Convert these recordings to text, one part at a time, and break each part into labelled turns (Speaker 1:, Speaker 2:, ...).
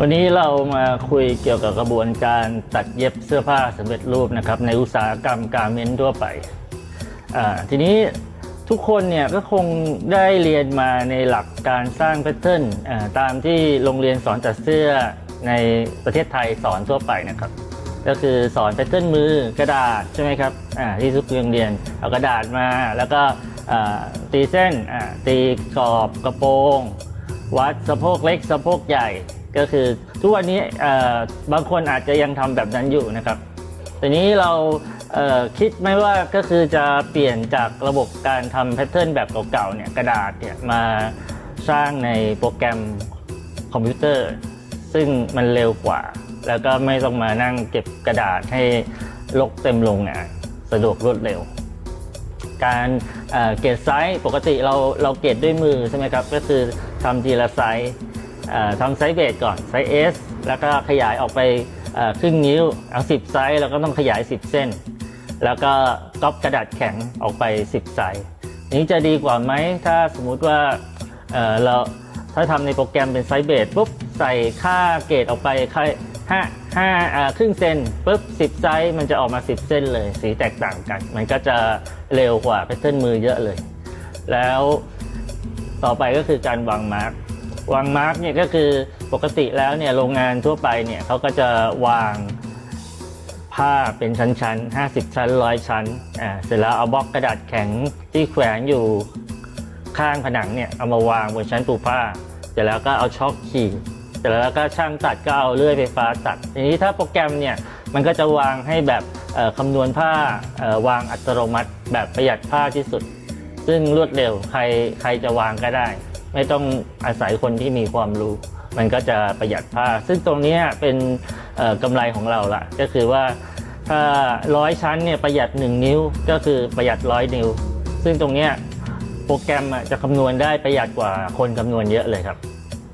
Speaker 1: วันนี้เรามาคุยเกี่ยวกับกระบวนการตัดเย็บเสื้อผ้าสำเร็จรูปนะครับในอุตสาหกรรมการเมนต์ทั่วไป ทีนี้ทุกคนเนี่ยก็คงได้เรียนมาในหลักการสร้างแพทเทิร์นตามที่โรงเรียนสอนตัดเสื้อในประเทศไทยสอนทั่วไปนะครับ ก็คือสอนแพทเทิร์นมือกระดาษใช่ไหมครับที่ทุกโรงเรียนเอากระดาษมาแล้วก็ตีเส้นตีกรอบกระโปรง วัดสะโพกเล็กสะโพกใหญ่ ก็คือทุกวันนี้บางคนอาจจะยังทำแบบนั้นอยู่นะครับทีนี้เราเคิดไหมว่าก็คือจะเปลี่ยนจากระบบการทำแพทเทิร์นแบบเก่าๆเนี่ยกระดาษเนี่ยมาสร้างในโปรแกรมคอมพิวเตอร์ ซึ่งมันเร็วกว่า แล้วก็ไม่ต้องมานั่งเก็บกระดาษให้ลกเต็มโรงงานสะดวกรวดเร็ว การเกรดไซส์ปกติเราเราเกรดด้วยมือใช่ไหมครับ ก็คือทำทีละไซส์ ทำไซส์เบสก่อนไซส์ S แล้วก็ขยายออกไปครึ่งนิ้วเอา10 ไซส์แล้วก็ต้องขยาย 10 เส้น แล้วก็ก๊อปกระดาษแข็งออกไป 10 ไซส์นี้จะดีกว่าไหมถ้าสมมุติว่าเราถ้าทำในโปรแกรมเป็นไซส์เบสปุ๊บใส่ค่าเกรดออกไปค่าห้าห้าอ่าครึ่งเซนปุ๊บ10ไซส์มันจะออกมา 10 เส้นเลย สีแตกต่างกัน มันก็จะเร็วกว่าแพทเทิร์นมือเยอะเลย แล้วต่อไปก็คือการวางมาร์ก วางมาร์กเนี่ยก็คือปกติแล้วเนี่ยโรงงานทั่วไปเนี่ยเขาก็จะวางผ้าเป็นชั้นๆ 50 ชั้นร้อยชั้นอ่าเสร็จแล้วเอาบล็อกกระดาษแข็งที่แขวนอยู่ข้างผนังเนี่ยเอามาวางบนชั้นปูผ้า เสร็จแล้วก็เอาช็อคขีดเสร็จแล้วก็ช่างตัดก็เอาเลื่อยไฟฟ้าตัดทีนี้ถ้าโปรแกรมเนี่ยมันก็จะวางให้แบบคำนวณผ้าวางอัตโนมัติ แบบประหยัดผ้าที่สุด ซึ่งรวดเร็วใครใครจะวางก็ได้ ไม่ต้องอาศัยคนที่มีความรู้ มันก็จะประหยัดผ้า ซึ่งตรงนี้เป็นกำไรของเราละก็คือว่าถ้าร้อยชั้นเนี่ยประหยัด 1 นิ้วก็คือประหยัดร้อยนิ้ว ซึ่งตรงนี้โปรแกรมจะคำนวณได้ประหยัดกว่าคนคำนวณเยอะเลยครับ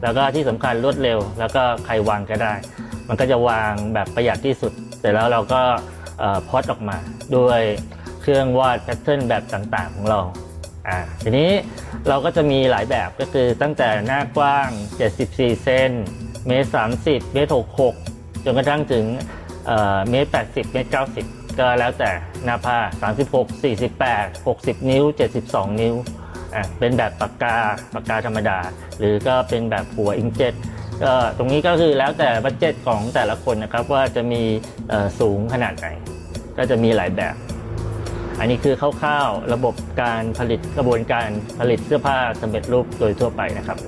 Speaker 1: แล้วก็ที่สำคัญรวดเร็ว แล้วก็ใครวางก็ได้ มันก็จะวางแบบประหยัดที่สุด เสร็จแล้วเราก็พอดออกมาด้วยเครื่องวาดแพทเทิร์นแบบต่างๆของเรา อ่าทีนี้เราก็จะมีหลายแบบก็คือตั้งแต่หน้ากว้าง 74 เซนเมตร30 เมตร66 จนกระทั่งถึงเมตร80 เมตร90 ก็แล้วแต่หน้าผ้า 36 48 60 นิ้ว 72 นิ้วอะเป็นแบบปากกาปากกาธรรมดา หรือก็เป็นแบบหัวอิงเจ็ตก็ตรงนี้ก็คือแล้วแต่บัจเจ็ตของแต่ละคนนะครับว่าจะมีสูงขนาดไหน ก็จะมีหลายแบบ อันนี้คือคร่าวๆระบบการผลิตกระบวนการผลิตเสื้อผ้าสำเร็จรูปโดยทั่วไปนะครับ